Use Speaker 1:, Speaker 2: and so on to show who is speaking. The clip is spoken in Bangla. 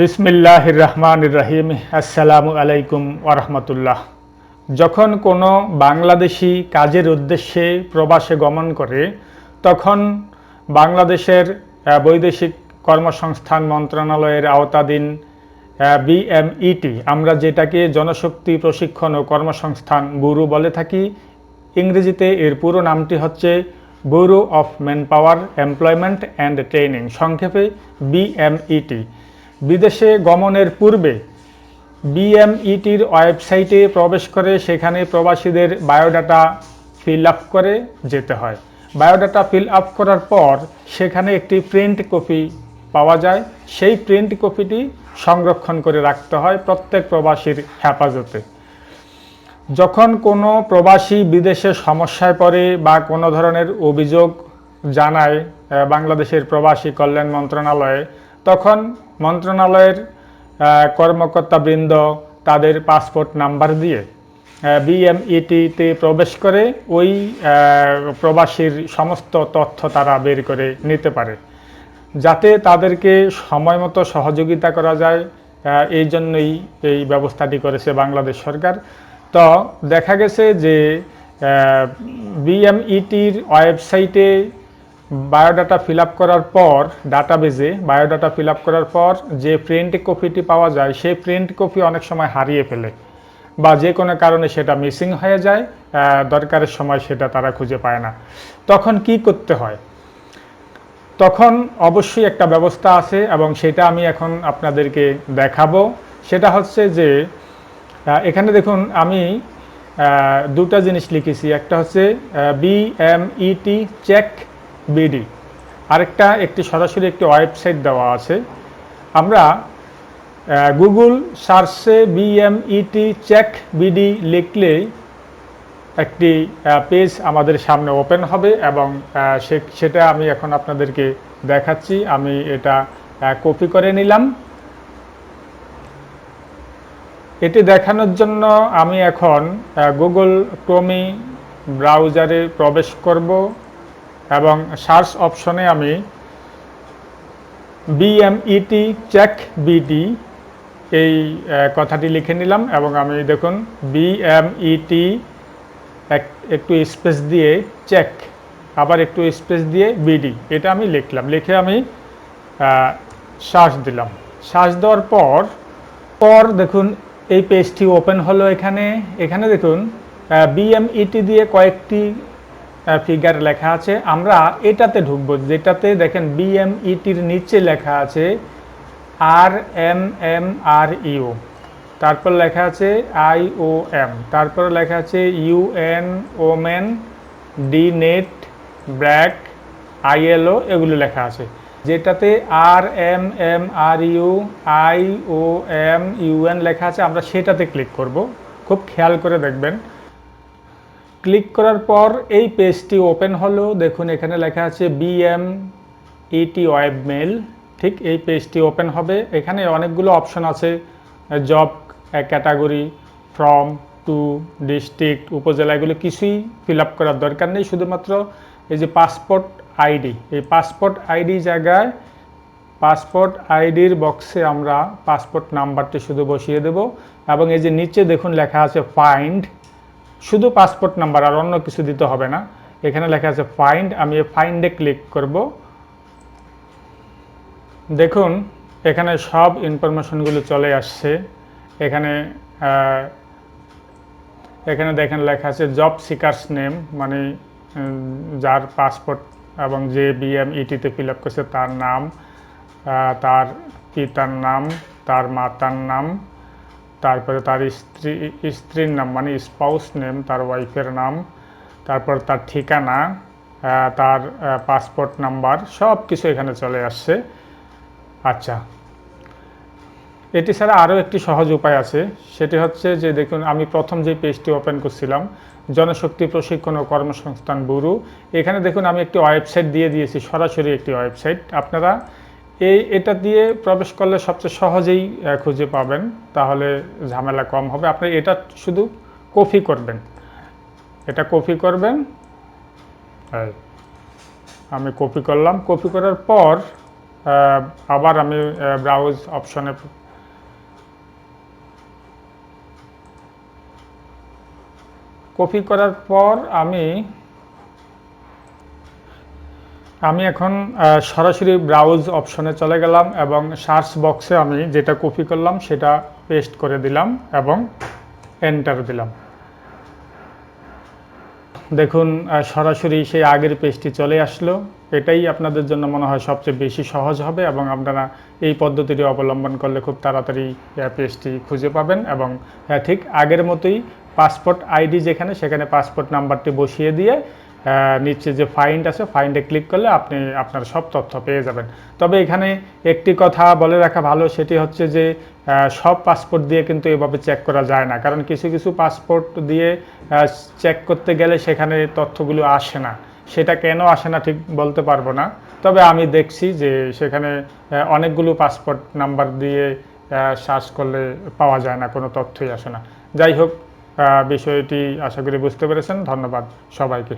Speaker 1: বিসমিল্লাহ রহমান রাহিম আসসালামু আলাইকুম ওরহমতুল্লাহ যখন কোনো বাংলাদেশি কাজের উদ্দেশ্যে প্রবাসে গমন করে, তখন বাংলাদেশের বৈদেশিক কর্মসংস্থান মন্ত্রণালয়ের আওতাধীন বিএমইটি আমরা যেটাকে জনশক্তি প্রশিক্ষণ ও কর্মসংস্থান ব্যুরো বলে থাকি, ইংরেজিতে এর পুরো নামটি হচ্ছে bureau of manpower employment and training সংক্ষেপে বিএমইটি বিদেশে গমনের পূর্বে বিএমইটির ওয়েবসাইটে প্রবেশ করে সেখানে প্রবাসীদের বায়োডাটা ফিল আপ করে যেতে হয়। বায়োডাটা ফিল আপ করার পর সেখানে একটি প্রিন্ট কপি পাওয়া যায়। সেই প্রিন্ট কপিটি সংরক্ষণ করে রাখতে হয় প্রত্যেক প্রবাসীর হেফাজতে। যখন কোনো প্রবাসী বিদেশে সমস্যায় পড়ে বা কোনো ধরনের অভিযোগ জানায় বাংলাদেশের প্রবাসী কল্যাণ মন্ত্রণালয়ে তখন মন্ত্রণালয়ের কর্মকর্তাবৃন্দ তাদের পাসপোর্ট নাম্বার দিয়ে বিএমইটিতে প্রবেশ করে ওই প্রবাসীর সমস্ত তথ্য তারা বের করে নিতে পারে। যাতে তাদেরকে সময় মতো সহযোগিতা করা যায় এই জন্যই এই ব্যবস্থাটি করেছে বাংলাদেশ সরকার। তো দেখা গেছে যে বিএমইটির ওয়েবসাইটে বায়োডাটা ফিল করার পর ডাটাবেজে বায়োডাটা ফিল করার পর যে প্রিন্ট কপিটি পাওয়া যায়, সেই প্রিন্ট কপি অনেক সময় হারিয়ে ফেলে বা যে কোনো কারণে সেটা মিসিং হয়ে যায় দরকারের সময় সেটা তারা খুঁজে পায় না। তখন কি করতে হয়? তখন অবশ্যই একটা ব্যবস্থা আছে এবং সেটা আমি এখন আপনাদেরকে দেখাবো। সেটা হচ্ছে যে এখানে দেখুন আমি দুটা জিনিস লিখেছি। একটা হচ্ছে বিএমইটি চেক বিডি। আরেকটা, একটি সরাসরি একটি ওয়েবসাইট দেওয়া আছে। আমরা গুগল সার্চে বিএমইটি চেক বিডি লিখলে একটি পেজ আমাদের সামনে ওপেন হবে এবং সেটা আমি এখন আপনাদেরকে দেখাচ্ছি। আমি এটা কপি করে নিলাম। এটি দেখানোর জন্য আমি এখন গুগল ক্রোমি ব্রাউজারে প্রবেশ করব। এবং সার্চ অপশনে আমি বিএমইটি চেক বিডি এই কথাটি লিখে নিলাম এবং আমি দেখুন বিএমইটি একটু স্পেস দিয়ে চেক আবার একটু স্পেস দিয়ে বিডি এটা আমি লিখলাম। লিখে আমি সার্চ দিলাম। সার্চ দেওয়ার পর পর দেখুন এই পেজটি ওপেন হলো এখানে। এখানে দেখুন বিএমইটি দিয়ে কয়েকটি ফিগার লেখা আছে। আমরা এটাতে ঢুকবো, যেটাতে দেখেন বিএমইটির নিচে লেখা আছে R M M R U তারপর লেখা আছে আই ও এম তারপর লেখা আছে UN women D net BRAC ILO এগুলো লেখা আছে। যেটাতে R M M R U I O M UN লেখা আছে, আমরা সেটাতে ক্লিক করব। খুব খেয়াল করে দেখবেন। ক্লিক করার পর এই পেজটি ওপেন হলো। দেখুন, এখানে লেখা আছে বিএম ইটি ওয়েব মেল ঠিক এই পেজটি ওপেন হবে। এখানে অনেকগুলো অপশন আছে। Job category, from to district, upazila, এগুলো কিছুই ফিল আপ করার দরকার নেই। শুধুমাত্র এই যে পাসপোর্ট আইডি, এই পাসপোর্ট আইডি জায়গায় পাসপোর্ট আইডির বক্সে আমরা পাসপোর্ট নাম্বারটি শুধু বসিয়ে দেব। এবং এই যে নিচে দেখুন লেখা আছে ফাইন্ড শুধু পাসপোর্ট নাম্বার আর অন্য কিছু দিতে হবে না। এখানে লেখা আছে ফাইন্ড আমি ফাইন্ডে ক্লিক করব। দেখুন, এখানে সব ইনফরমেশনগুলো চলে আসছে। এখানে এখানে দেখেন লেখা আছে জব সিকার্স নেম মানে যার পাসপোর্ট এবং যে বিএম ইটিতে ফিল আপ করছে তার নাম তার পিতার নাম, তার মাতার নাম। তারপরে তার স্ত্রী, স্ত্রীর নাম মানে স্পাউস নেম তার ওয়াইফের নাম, তারপর তার ঠিকানা তার পাসপোর্ট নাম্বার সব কিছু এখানে চলে আসছে। আচ্ছা এটি ছাড়া আরও একটি সহজ উপায় আছে। সেটি হচ্ছে যে, দেখুন, আমি প্রথম যে পেজটি ওপেন করছিলাম, জনশক্তি প্রশিক্ষণ ও কর্মসংস্থান ব্যুরো। এখানে দেখুন, আমি একটি ওয়েবসাইট দিয়ে দিয়েছি, সরাসরি একটি ওয়েবসাইট আপনারা এই, এটা দিয়ে প্রবেশ করলে সবচেয়ে সহজেই খুঁজে পাবেন। তাহলে ঝামেলা কম হবে। আপনি এটা শুধু কপি করবেন। এটা কপি করবেন। আমি কপি করলাম। কপি করার পর আবার আমি ব্রাউজ অপশনে কপি করার পর আমি আমি এখন সরাসরি ব্রাউজ অপশনে চলে গেলাম এবং সার্চ বক্সে আমি যেটা কপি করলাম সেটা পেস্ট করে দিলাম এবং এন্টার দিলাম। দেখুন সরাসরি সেই আগের পেজটি চলে আসলো। এটাই আপনাদের জন্য মনে হয় সবচেয়ে বেশি সহজ হবে এবং আপনারা এই পদ্ধতিটি অবলম্বন করলে খুব তাড়াতাড়ি পেজটি খুঁজে পাবেন এবং ঠিক আগের মতোই পাসপোর্ট আইডি যেখানে, সেখানে পাসপোর্ট নাম্বারটি বসিয়ে দিয়ে নিচে যে ফাইন্ড আছে ফাইন্ডে ক্লিক করলে আপনি, আপনার সব তথ্য পেয়ে যাবেন। তবে এখানে একটি কথা বলে রাখা ভালো, সেটি হচ্ছে যে সব পাসপোর্ট দিয়ে কিন্তু এভাবে চেক করা যায় না। কারণ কিছু কিছু পাসপোর্ট দিয়ে চেক করতে গেলে সেখানে তথ্যগুলো আসে না। সেটা কেন আসে না ঠিক বলতে পারব না। তবে আমি দেখছি যে, সেখানে অনেকগুলো পাসপোর্ট নাম্বার দিয়ে সার্চ করলে পাওয়া যায় না, কোনো তথ্যই আসে না। যাই হোক বিষয়টি আশা করি বুঝতে পেরেছেন। ধন্যবাদ সবাইকে।